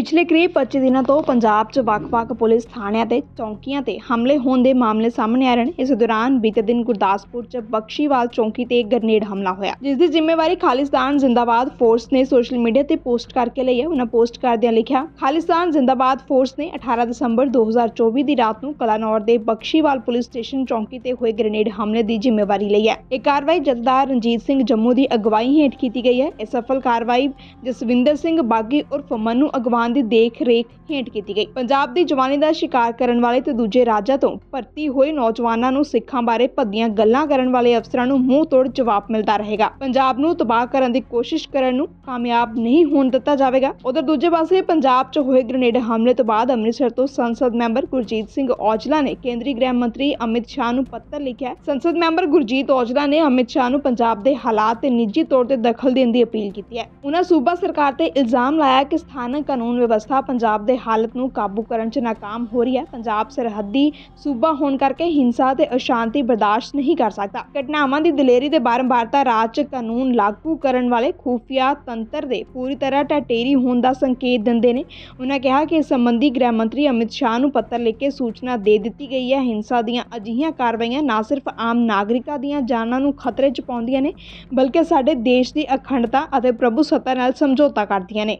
ਪਿਛਲੇ ਕਰੀਬ 25 ਦਿਨਾਂ ਤੋਂ ਪੰਜਾਬ 'ਚ ਵੱਖ-ਵੱਖ ਪੁਲਿਸ ਥਾਣਿਆਂ ਤੇ ਚੌਂਕੀਆਂ ਤੇ ਹਮਲੇ ਹੋਣ ਦੇ ਮਾਮਲੇ ਸਾਹਮਣੇ ਆ ਰਹੇ ਨੇ। ਇਸ ਦੌਰਾਨ ਬੀਤੇ ਦਿਨ ਗੁਰਦਾਸਪੁਰ 'ਚ ਬਖਸ਼ੀਵਾਲ ਚੌਂਕੀ ਤੇ ਗ੍ਰਨੇਡ ਹਮਲਾ ਹੋਇਆ। ਜਿਸ ਦੀ ਜ਼ਿੰਮੇਵਾਰੀ ਖਾਲਿਸਤਾਨ ਜ਼ਿੰਦਾਬਾਦ ਫੋਰਸ ਨੇ ਸੋਸ਼ਲ ਮੀਡੀਆ ਤੇ ਪੋਸਟ ਕਰਕੇ ਲਈ ਹੈ। ਉਹਨਾਂ ਪੋਸਟ ਕਰਦਿਆਂ ਲਿਖਿਆ, ਖਾਲਿਸਤਾਨ ਜ਼ਿੰਦਾਬਾਦ ਫੋਰਸ ਨੇ 18 ਦਸੰਬਰ 2024 ਦੀ ਰਾਤ ਨੂੰ ਕਲਾਨੌਰ ਦੇ ਬਖਸ਼ੀਵਾਲ ਪੁਲਿਸ ਸਟੇਸ਼ਨ ਚੌਂਕੀ ਤੇ ਹੋਏ ਗ੍ਰਨੇਡ ਹਮਲੇ ਦੀ ਜ਼ਿੰਮੇਵਾਰੀ ਲਈ ਹੈ। ਇਹ ਕਾਰਵਾਈ ਜਥੇਦਾਰ ਰਣਜੀਤ ਸਿੰਘ ਜੰਮੂ ਦੀ ਅਗਵਾਈ ਹੇਠ ਕੀਤੀ ਗਈ ਹੈ। ਇਹ ਸਫਲ ਕਾਰਵਾਈ ਜਸਵਿੰਦਰ ਸਿੰਘ ਬਾਗੀ ਉਰਫ ਮੰਨੂ ਅਗਵਾਨ ਦੀ ਦੇਖ ਰੇਖ ਹੇਠ ਕੀਤੀ ਗਈ। ਪੰਜਾਬ ਦੀ ਜਵਾਨੀ ਦਾ ਸ਼ਿਕਾਰ ਕਰਨ ਵਾਲੇ ਤੇ ਦੂਜੇ ਰਾਜਾਂ ਤੋਂ ਭਰਤੀ ਹੋਏ ਨੌਜਵਾਨਾਂ ਨੂੰ ਸਿੱਖਾਂ ਬਾਰੇ ਭੱਦੀਆਂ ਗੱਲਾਂ ਕਰਨ ਵਾਲੇ ਅਫਸਰਾਂ ਨੂੰ ਮੂੰਹ ਤੋੜ ਜਵਾਬ ਮਿਲਦਾ ਰਹੇਗਾ। ਪੰਜਾਬ ਨੂੰ ਤਬਾਹ ਕਰਨ ਦੀ ਕੋਸ਼ਿਸ਼ ਕਰਨ ਨੂੰ ਕਾਮਯਾਬ ਨਹੀਂ ਹੋਣ ਦਿੱਤਾ ਜਾਵੇਗਾ। ਉਧਰ ਦੂਜੇ ਪਾਸੇ ਪੰਜਾਬ 'ਚ ਹੋਏ ਗ੍ਰਨੇਡ ਹਮਲੇ ਤੋਂ ਬਾਅਦ ਅੰਮ੍ਰਿਤਸਰ ਤੋਂ ਸੰਸਦ ਮੈਂਬਰ ਗੁਰਜੀਤ ਸਿੰਘ ਔਜਲਾ ਨੇ ਕੇਂਦਰੀ ਗ੍ਰਹਿ ਮੰਤਰੀ ਅਮਿਤ ਸ਼ਾਹ ਨੂੰ ਪੱਤਰ ਲਿਖਿਆ ਸੰਸਦ ਮੈਂਬਰ ਗੁਰਜੀਤ ਔਜਲਾ ਨੇ ਅਮਿਤ ਸ਼ਾਹ ਨੂੰ ਪੰਜਾਬ ਦੇ ਹਾਲਾਤ ਤੇ ਨਿੱਜੀ ਤੌਰ ਤੇ ਦਖਲ ਦੇਣ ਦੀ ਅਪੀਲ ਕੀਤੀ ਹੈ। ਉਹਨਾਂ ਸੂਬਾ ਸਰਕਾਰ ਤੇ ਇਲਜ਼ਾਮ ਲਾਇਆ ਕਿ ਸਥਾਨਕ ਕਾਨੂੰਨ ਵਿਵਸਥਾ ਪੰਜਾਬ ਦੇ ਹਾਲਤ ਨੂੰ ਕਾਬੂ ਕਰਨ 'ਚ ਨਾਕਾਮ ਹੋ ਰਹੀ ਹੈ। ਪੰਜਾਬ ਸਰਹੱਦੀ ਸੂਬਾ ਹੋਣ ਕਰਕੇ ਹਿੰਸਾ ਤੇ ਅਸ਼ਾਂਤੀ ਬਰਦਾਸ਼ਤ ਨਹੀਂ ਕਰ ਸਕਦਾ। ਘਟਨਾਵਾਂ ਦੀ ਦਲੇਰੀ ਤੇ ਬਾਰੰਬਾਰਤਾ ਰਾਜ 'ਚ ਕਾਨੂੰਨ ਲਾਗੂ ਕਰਨ ਵਾਲੇ ਖੂਫੀਆ ਤੰਤਰ ਦੇ ਪੂਰੀ ਤਰ੍ਹਾਂ ਟਟੇਰੀ ਹੋਣ ਦਾ ਸੰਕੇਤ ਦਿੰਦੇ ਨੇ। ਉਹਨਾਂ ਕਿਹਾ ਕਿ ਇਸ ਸੰਬੰਧੀ ਗ੍ਰਹਿ ਮੰਤਰੀ ਅਮਿਤ ਸ਼ਾਹ ਨੂੰ ਪੱਤਰ ਲਿਖ ਕੇ ਸੂਚਨਾ ਦੇ ਦਿੱਤੀ ਗਈ ਹੈ। ਹਿੰਸਾ ਦੀਆਂ ਅਜਿਹੀਆਂ ਕਾਰਵਾਈਆਂ ਨਾ ਸਿਰਫ ਆਮ ਨਾਗਰਿਕਾਂ ਦੀਆਂ ਜਾਨਾਂ ਨੂੰ ਖਤਰੇ 'ਚ ਪਾਉਂਦੀਆਂ ਨੇ, ਬਲਕਿ ਸਾਡੇ ਦੇਸ਼ ਦੀ ਅਖੰਡਤਾ ਅਤੇ ਪ੍ਰਭੂਸੱਤਾ ਨਾਲ ਸਮਝੌਤਾ ਕਰਦੀਆਂ ਨੇ।